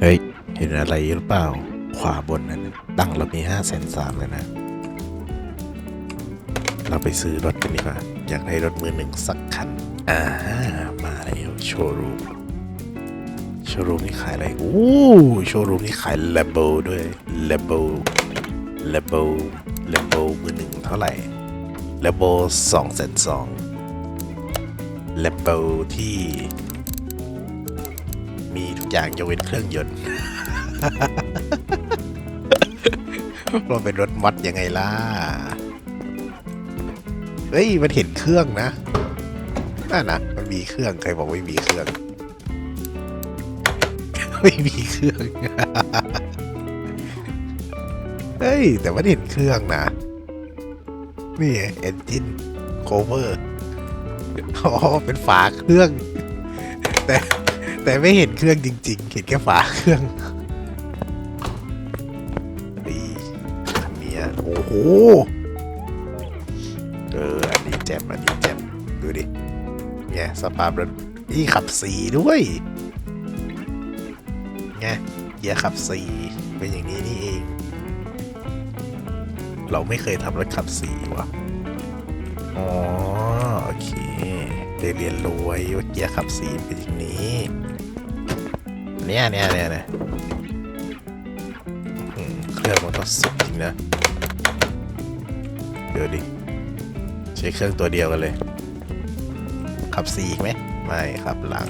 เฮ้ย เห็นอะไรหรือเปล่า ขวาบนนั้นตั้งเรามีห้าแสนสามเลยนะ เราไปซื้อรถกันดีกว่า อยากได้รถมือหนึ่งสักคัน อ่า มาแล้วโชว์รูม โชว์รูมนี่ขายอะไร โอ้โชว์รูมนี่ขายเลเบลด้วยเลเบลเลเบลเลเบลมือหนึ่งเท่าไหร่เลเบลสองแสนสองเลเบลที่ อย่างยกเว้นเครื่องยนต์มันเป็นรถมอดยังไงล่ะ เฮ้ย มันเห็นเครื่องนะนั่นนะมันมีเครื่องใครบอกไม่มีเครื่อง ไม่มีเครื่อง เฮ้ย แต่ว่าเห็นเครื่องนะ นี่เอนจินโคเวอร์ อ๋อ เป็นฝาเครื่อง แต่ แต่ไม่เห็นเครื่องจริง ๆ เห็นแค่ฝาเครื่องนี่อันนี้โอ้โห เออ อันนี้แจมอันนี้แจมดูดิ เนี่ยสภาพรถนี่ขับสีด้วยไงเกียร์ขับสีเป็นอย่างนี้นี่เอง เราไม่เคยทำรถขับสีว่ะ อ๋อ โอเคได้เรียนรู้ไว้ว่าเกียร์ขับสีเป็นอย่างนี้ เนี่ยเนี่ยเนี่ยเนี่ยเครื่องมันก็สุดจริงนะ เดี๋ยวดิ ใช้เครื่องตัวเดียวกันเลย ขับสีอีกไหม ไม่ขับหลัง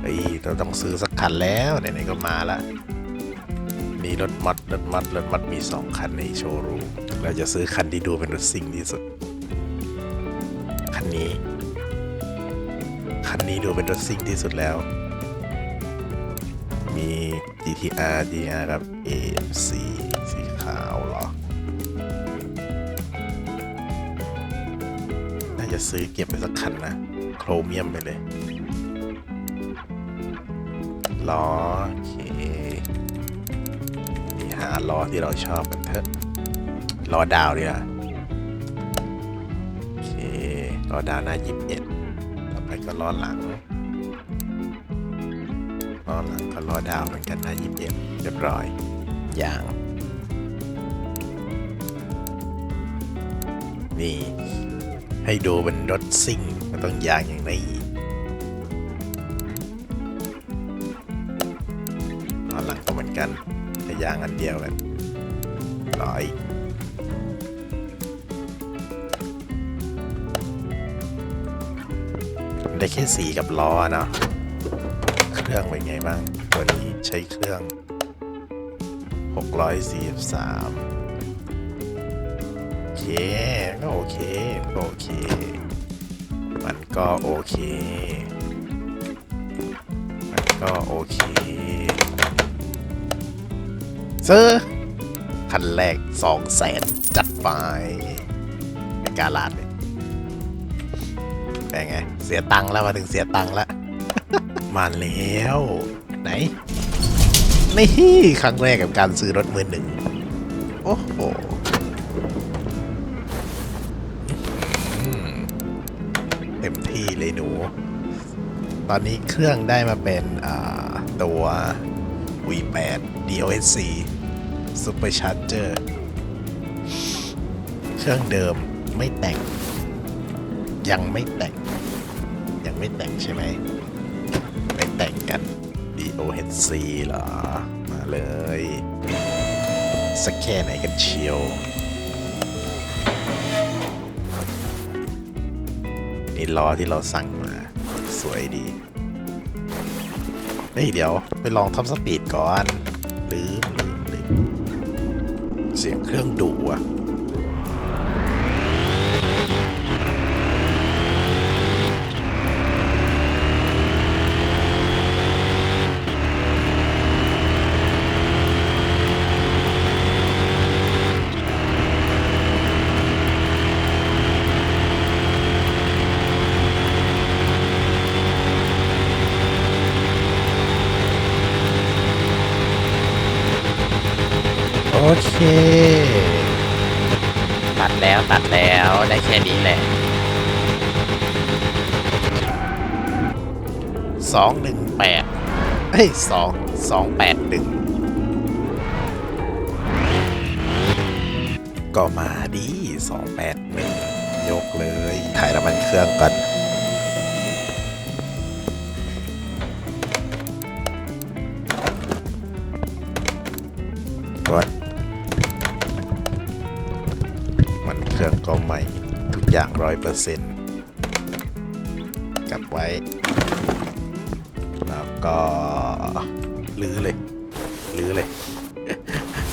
เฮ้ยเราต้องซื้อสักคันแล้วไหนๆก็มาละมีรถมัดรถมัดรถมัดมีสองคันในโชว์รูมเราจะซื้อคันที่ดูเป็นรถซิ่งที่สุด คันนี้ คันนี้ดูเป็นรถซิ่งที่สุดแล้ว มี GTR GR กับ AMC สีขาวเหรอ น่าจะซื้อเก็บไปสักคันนะ โครเมียมไปเลยล้อโอเคนี่หาล้อที่เราชอบกันเถอะล้อดาวดีกว่าโอเคล้อดาวหน้ายิบเอ็ด ต่อไปก็ล้อหลังล้อหลังก็ล้อดาวเหมือนกันหน้ายิบเอ็ดเรียบร้อย อย่าง นี่ ให้ดูเป็นรถซิ่งมันต้องยางอย่างนี้ตอนหลังก็เหมือนกันแต่ยางอันเดียวกันร้อย ได้แค่สีกับล้อเนาะเครื่องเป็นไงบ้าง ตัวนี้ใช้เครื่อง 643 โอเค ก็โอเคก็โอเค มันก็โอเค มันก็โอเคซื้อคันแรกสองแสนจัดไปเป็นการลาดเลย เป็นไง เสียตังค์แล้วมาถึงเสียตังค์แล้วมาแล้ว ไหน นี่ครั้งแรกกับการซื้อรถมือหนึ่ง โอ้โหเต็มที่เลยหนู ตอนนี้เครื่องได้มาเป็นตัว V8 DOSC Supercharger เครื่องเดิมไม่แต่ง ยังไม่แต่ง ไม่แต่งใช่ไหมไม่แต่งกัน DOSC เหรอ มาเลย สักแค่ไหนกันเชียวนี่ล้อที่เราสั่งมา สวยดีเฮ้ยเดี๋ยวไปลองท็อปสปีดก่อนลืมลืมลืมเสียงเครื่องดุอะ ตัดแล้วตัดแล้วได้แค่นี้แหละสองหนึ่งแปดเฮ้ยสองสองแปดหนึ่งก็มาดิสองแปดหนึ่งยกเลย ถ่ายน้ำมันเครื่องก่อน 100%จับไว้ แล้วก็ลื้อเลยลื้อเลย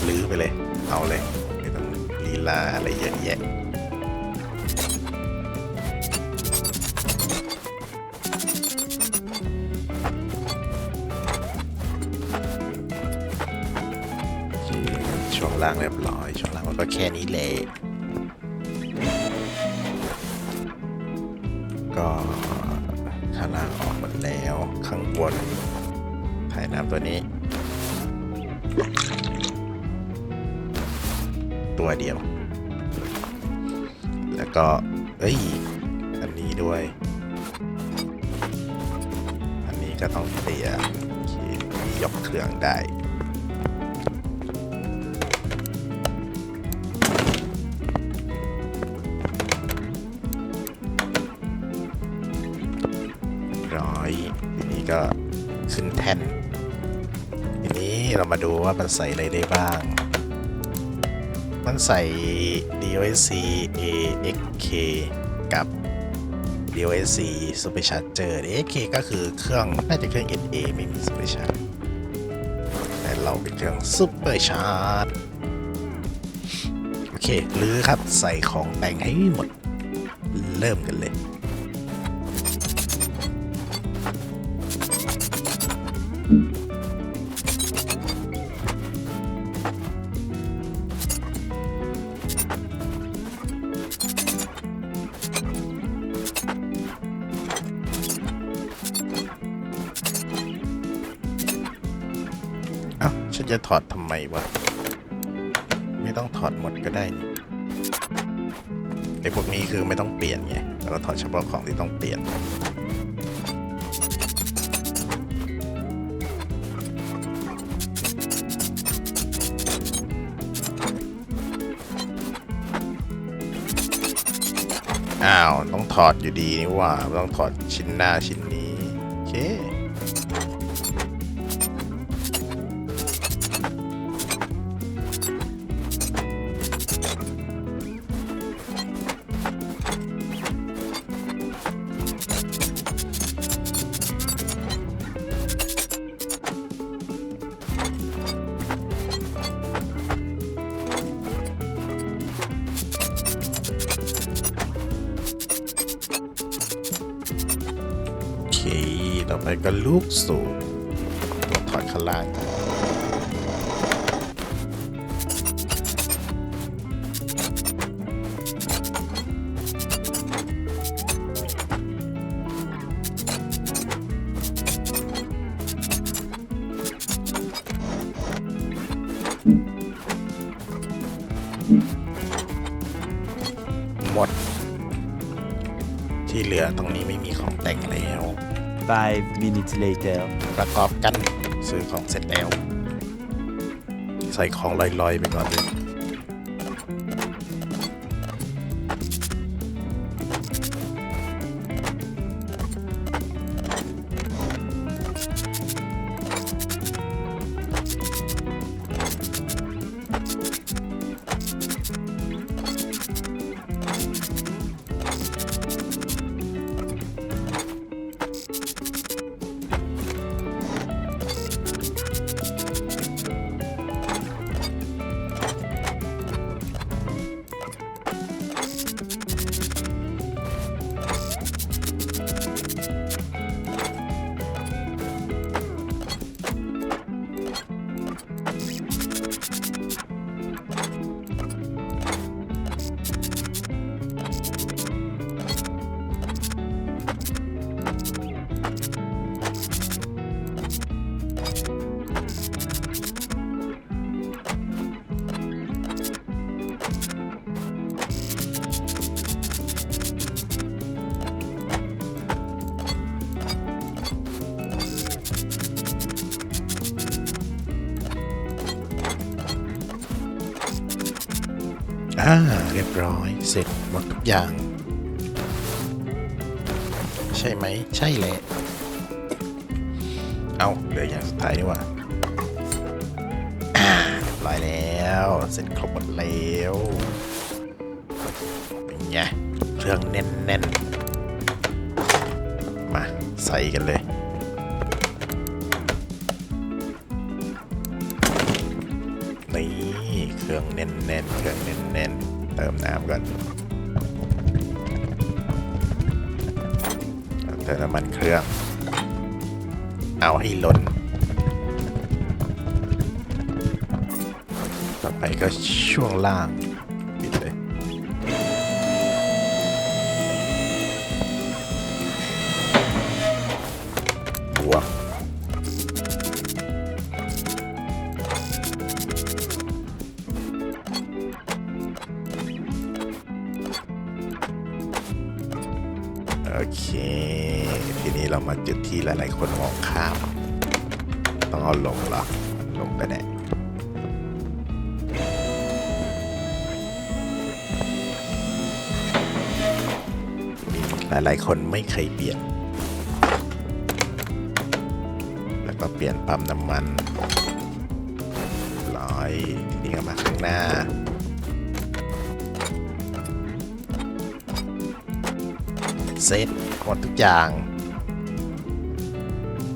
ลื้อไปเลย เอาเลยไม่ต้องลีลาอะไรเยอะแยะช่วงล่างเรียบร้อยช่วงล่างมันก็แค่นี้เลย เดียว แล้วก็ เอ้ย อันนี้ด้วย อันนี้ก็ต้องเปลี่ยนโอเคมียกเครื่องได้ร้อยทีนี้ก็ขึ้นแท่น ทีนี้เรามาดูว่ามันใส่อะไรได้บ้าง้องใส่ DOSC AXK กับ DOSC Supercharger AXK ก็คือเครื่องน่าจะเครื่อง NA ไม่มี Supercharge แต่เราเป็นเครื่อง Supercharge โอเคหรือครับใส่ของแต่งให้หมด เริ่มกันเลย จะถอดทำไมวะ ไม่ต้องถอดหมดก็ได้นี่ไอพวกนี้คือไม่ต้องเปลี่ยนไงเราถอดเฉพาะของที่ต้องเปลี่ยนอ้าว ต้องถอดอยู่ดีนี่ว่า ต้องถอดชิ้นหน้าชิ้น ไปก็ลูกสูบต้องถอดข้างล่างหมด ที่เหลือตรงนี้ไม่มีของแต่ง 5 minutes later. ประกอบกันซื้อของเสร็จแล้ว ใส่ของลอยๆไปก่อนเลย รียบร้อยเสร็จหมดทุกอย่าง ใช่ไหมใช่แหละ เอาเหลืออย่างสุดท้ายนี่ว่าอ่าเรียบร้อยแล้วเสร็จครบหมดแล้วเป็นไงเครื่องแน่นๆ มาใส่กันเลยนี่เครื่องแน่นๆเครื่องแน่นๆ ติมน้ำก่อนเติมน้ำมันเครื่อง เอาให้ล้น ต่อไปก็ช่วงล่างปิดเลยบวก คนมองข้าม ต้องเอาลงเหรอ ลงไปไหนหลายๆคนไม่เคยเปลี่ยน แล้วก็เปลี่ยนปั๊มน้ำมันร้อยทีนี้ก็มาข้างหน้าเซ็ตหมดทุกอย่าง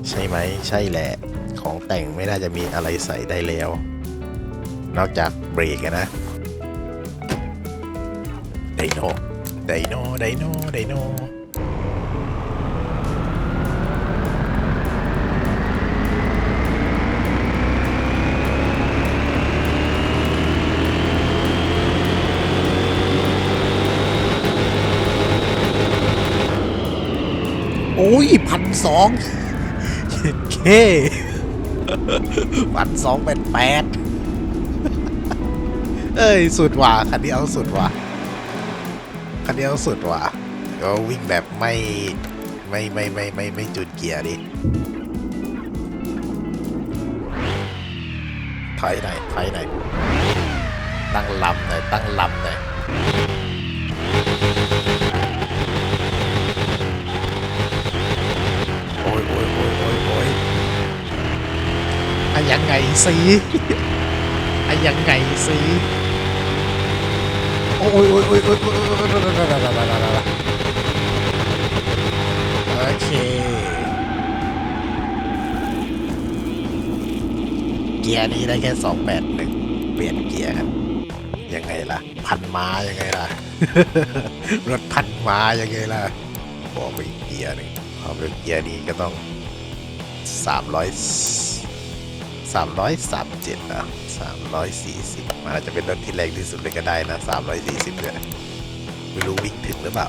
ใช่ไหมใช่แหละ ของแต่งไม่น่าจะมีอะไรใส่ได้แล้ว นอกจากเบรกนะไดโนไดโนไดโนไดโนโอ้ยพันสอง เคพันสองเป็นแปดเอ้ย สุดว่ะคันนี้เอาสุดว่ะคันนี้เอาสุดว่ะก็วิ่งแบบไม่ไม่ไม่ไม่ไม่ไม่จุดเกียร์ดิถอยหน่อยถอยหน่อยตั้งลำหน่อยตั้งลำหน่อย ยังไงสีไอ้ยังไงสีโอ้ยโอ้ยโอ้ยโอ้ยโอเคเกียร์นี้ได้แค่สองแปดหนึ่งเปลี่ยนเกียร์ครับยังไงล่ะ พันม้ายังไงล่ะ รถพันม้ายังไงล่ะบอกไปเกียร์หนึ่งพอเป็นเกียร์นี้ก็ต้องสามร้อยะ340มันอาจจะเป็นรถที่แรงที่สุดเลยก็ได้นะ340เนี่ยไม่รู้วิ่งถึงหรือเปล่า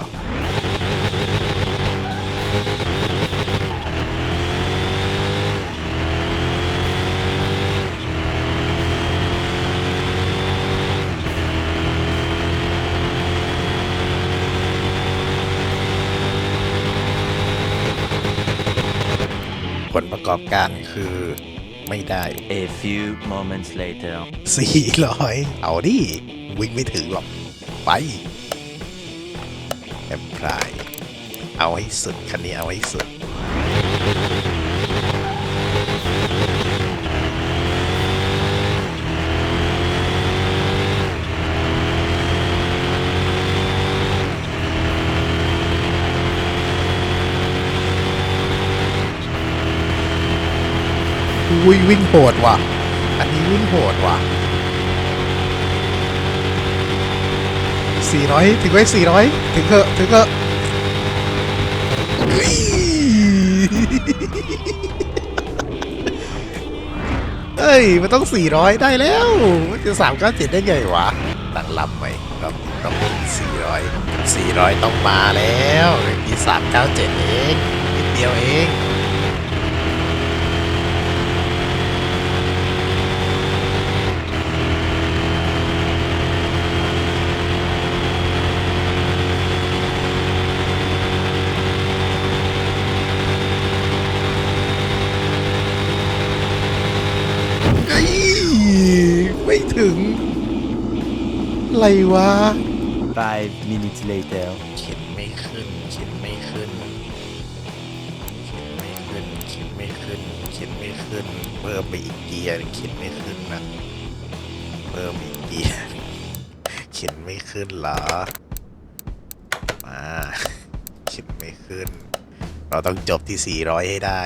ผลประกอบการคือ ไม่ได้ A few moments later. 400 เอาดิ วิ่งไม่ถึงหรอก ไปแอมพลายเอาให้สุด คันนี้เอาให้สุด อุ้ยวิ่งโหดว่ะ อันนี้วิ่งโหดว่ะ 400 ถึงไว้400 ถึงเถอะถึงเถอะเฮ้ยเอ้ย มันต้อง 400 ได้แล้ว มันจะ 397 ได้ไงวะ ตั้งลำไหมต้องต้อง400 400 ต้องมาแล้วเมื่อกี้397 เองนิดเดียวเอง วะ Five minutes later. เข็นไม่ขึ้นเข็นไม่ขึ้นเข็นไม่ขึ้นเข็นไม่ขึ้นเข็นไม่ขึ้นเพิ่มไปอีกเกียร์หนึ่งเข็นไม่ขึ้นนะเพิ่มอีกเกียร์หนึ่งเข็นไม่ขึ้นเหรอมาเข็นไม่ขึ้น เราต้องจบที่ 400 ให้ได้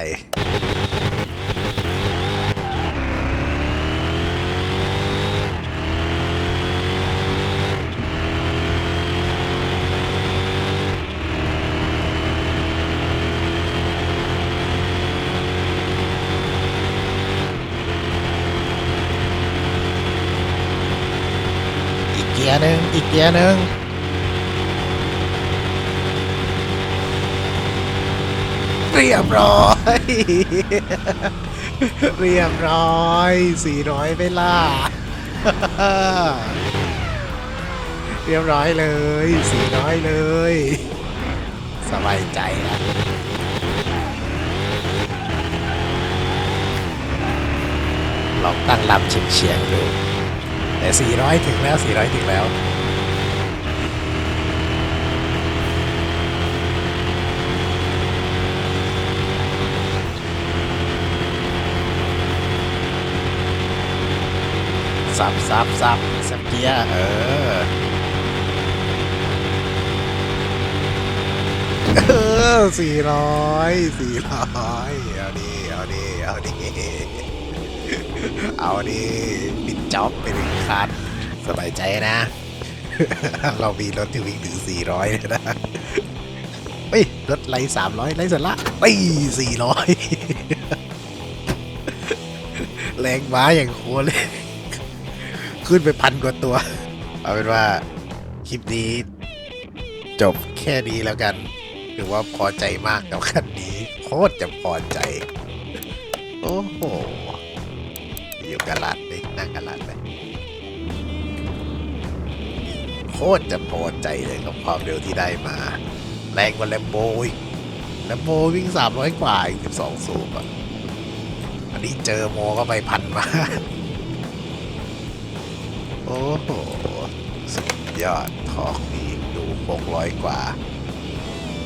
อีกเกียร์หนึ่ง อีกเกียร์หนึ่งเรียบร้อย เรียบร้อยสี่ร้อยไปล่ะเรียบร้อยเลยสี่ร้อยเลย สบายใจละลองตั้งลำเฉียงๆดูแต่400 ถึงแล้ว 400 ถึงแล้ว ซับซับซับสับเกียร์เออ เออสี่ร้อยสี่ร้อยเอาดิ เอาดิ เอาดิ เอาดิปิดจ็อบไปหนึ่งคันสบายใจนะ เรามีรถที่วิ่งถึง400เลยนะเฮ้ยรถไล่300ไล่สาระไป400แรงม้าอย่างโคเลย ขึ้นไปพันกว่าตัว เอาเป็นว่าคลิปนี้ จบแค่นี้แล้วกันถือว่าพอใจมากกับคันนี้โคตรจะพอใจ โอ้โหอยู่กระลัดเลยนั่งกระลัดเลยโคตรจะพอใจเลยกับความเร็วที่ได้มา แรงกว่าแลมโบอีกแลมโบวิ่ง 300 กว่าอีก12 สูบอะอันนี้เจอโมก็ไปพันมา อ้โห สุดยอดทอกนี่ดู600 กว่า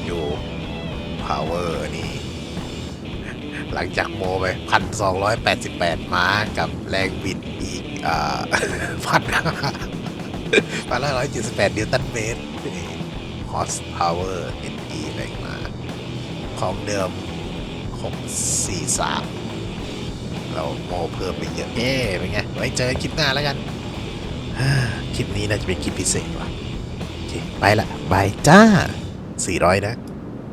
อยู่ power นี่ หลังจากโมไปพันสองร้อยแปดสิบแปดม้ากับแรงบิดอีกอ่าพันพันห้าร้อยเจ็ดสิบแปดนิวตันเมตร horse power NE แรงมา ของเดิมหกสี่สามเราโมเพิ่มไปเยอะ เอ๊ะเป็นไง ไว้เจอคลิปหน้าแล้วกัน คลิปนี้น่าจะเป็นคลิปพิเศษว่ะโอเคไปละบายจ้า 400 นะ